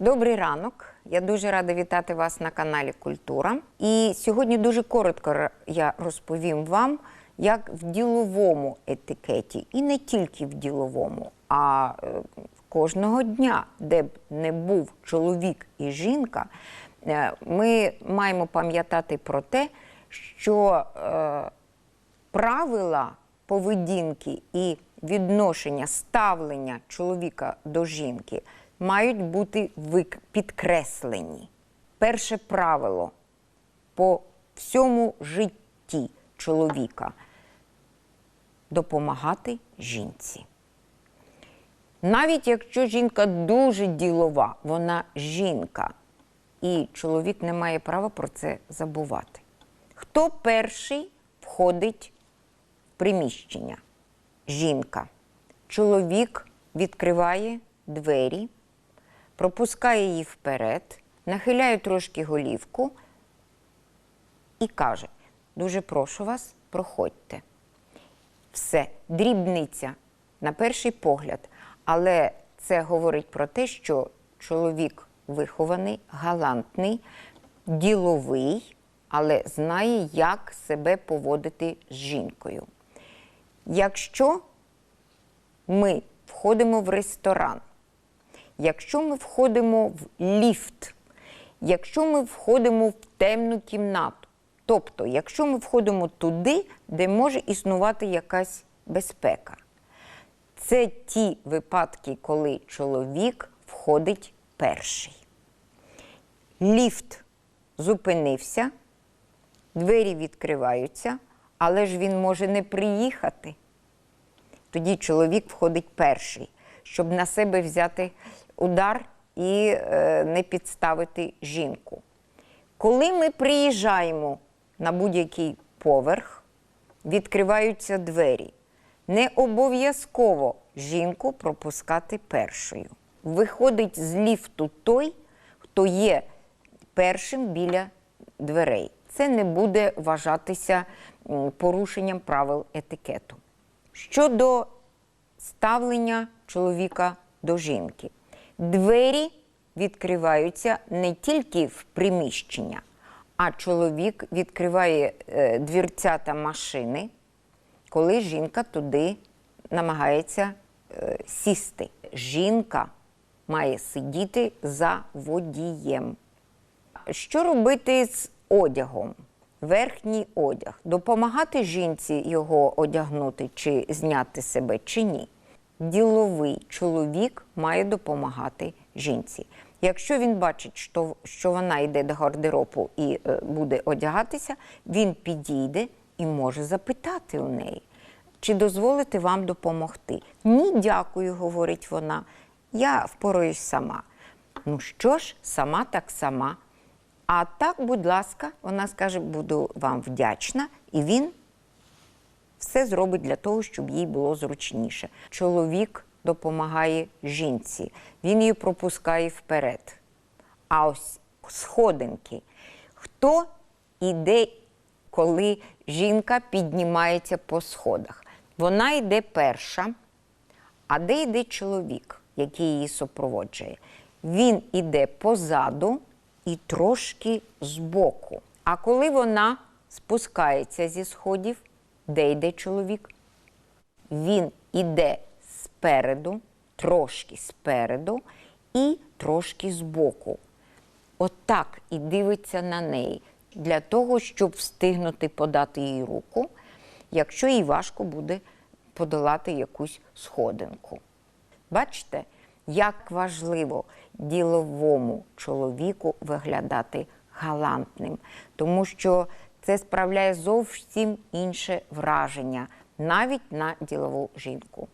Добрий ранок. Я дуже рада вітати вас на каналі Культура. І сьогодні дуже коротко я розповім вам, як в діловому етикеті, і не тільки в діловому, а е, кожного дня, де б не був чоловік і жінка, е, ми маємо пам'ятати про те, що е, правила поведінки і відношення ставлення чоловіка до жінки мають бути підкреслені. Перше правило по всьому житті чоловіка допомагати жінці. Навіть якщо жінка дуже ділова, вона жінка, і чоловік не має права про це забувати. Хто перший входить в приміщення? Жінка. Чоловік відкриває двері, пропускає її вперед, нахиляє трошки голівку і каже: Дуже прошу вас, проходьте. Все, дрібниця на перший погляд. Але це говорить про те, що чоловік вихований, галантний, діловий, але знає, як себе поводити з жінкою. Якщо ми входимо в ресторан, якщо ми входимо в ліфт, якщо ми входимо в темну кімнату, тобто, якщо ми входимо туди, де може існувати якась безпека, це ті випадки, коли чоловік входить перший. Ліфт зупинився, двері відкриваються, але ж він може не приїхати. Тоді чоловік входить перший, щоб на себе взяти удар і е, не підставити жінку. Коли ми приїжджаємо на будь-який поверх, відкриваються двері. Не обов'язково жінку пропускати першою. Виходить з ліфту той, хто є першим біля дверей. Це не буде вважатися порушенням правил етикету. Щодо ставлення чоловіка до жінки, двері відкриваються не тільки в приміщення, а чоловік відкриває е, двірцята машини, коли жінка туди намагається е, сісти. Жінка має сидіти за водієм. Що робити з одягом? Верхній одяг. Допомагати жінці його одягнути чи зняти себе, чи ні. Діловий чоловік має допомагати жінці. Якщо він бачить, що, що вона йде до гардеробу і е, буде одягатися, він підійде і може запитати у неї, чи дозволите вам допомогти. Ні, дякую, говорить вона. Я впораюсь сама. Ну що ж, сама так сама. А так, будь ласка, вона скаже, буду вам вдячна, і він все зробить для того, щоб їй було зручніше. Чоловік допомагає жінці, він її пропускає вперед. А ось сходинки. Хто іде, коли жінка піднімається по сходах? Вона йде перша, а де йде чоловік, який її супроводжує? Він іде позаду і трошки збоку. А коли вона спускається зі сходів, де йде чоловік? Він іде спереду, трошки спереду і трошки збоку. Отак і дивиться на неї для того, щоб встигнути подати їй руку, якщо їй важко буде подолати якусь сходинку. Бачите, як важливо діловому чоловіку виглядати галантним, тому що це справляє зовсім інше враження навіть на ділову жінку.